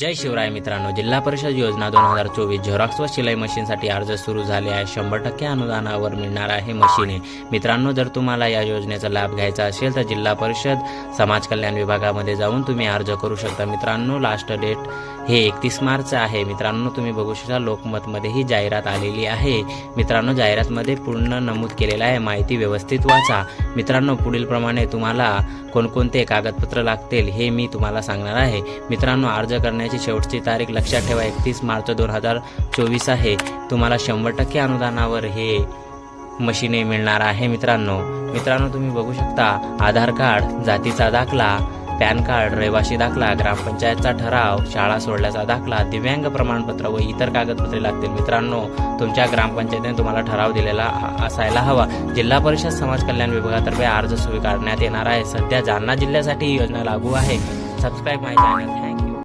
जय शिवराय मित्रांनो जिल्हा परिषद योजना दोन हजार चोवीस झेरॉक्स व शिलाई मशीनसाठी अर्ज सुरू झाले आहे. शंभर टक्के अनुदानावर मिळणार आहे मशीने. मित्रांनो जर तुम्हाला या योजनेचा लाभ घ्यायचा असेल तर जिल्हा परिषद समाज कल्याण विभागामध्ये जाऊन तुम्ही अर्ज करू शकता. मित्रांनो लास्ट डेट हे एकतीस मार्च आहे. मित्रांनो तुम्ही बघू शकता लोकमतमध्ये ही जाहिरात आलेली आहे. मित्रांनो जाहिरातमध्ये पूर्ण नमूद केलेलं आहे. माहिती व्यवस्थित वाचा. मित्रांनो पुढील प्रमाणे तुम्हाला कोणकोणते कागदपत्र लागतील हे मी तुम्हाला सांगणार आहे. मित्रांनो अर्ज करण्याची शेवटची तारीख लक्षात ठेवा. एकतीस मार्च दोन हजार चोवीस आहे. तुम्हाला शंभर टक्के अनुदानावर हे मशीने मिळणार आहे मित्रांनो. मित्रांनो तुम्ही बघू शकता आधार कार्ड जातीचा दाखला पॅन कार्ड रहिवासी दाखला ग्रामपंचायतचा ठराव शाळा सोडल्याचा दाखला दिव्यांग प्रमाणपत्र व इतर कागदपत्रे लागतील. मित्रांनो तुमच्या ग्रामपंचायतीने तुम्हाला ठराव दिलेला असायला हवा. जिल्हा परिषद समाज कल्याण विभागातर्फे अर्ज स्वीकारण्यात येणार आहे. सध्या जालना जिल्ह्यासाठी ही योजना लागू आहे. सबस्क्राईब माय चॅनल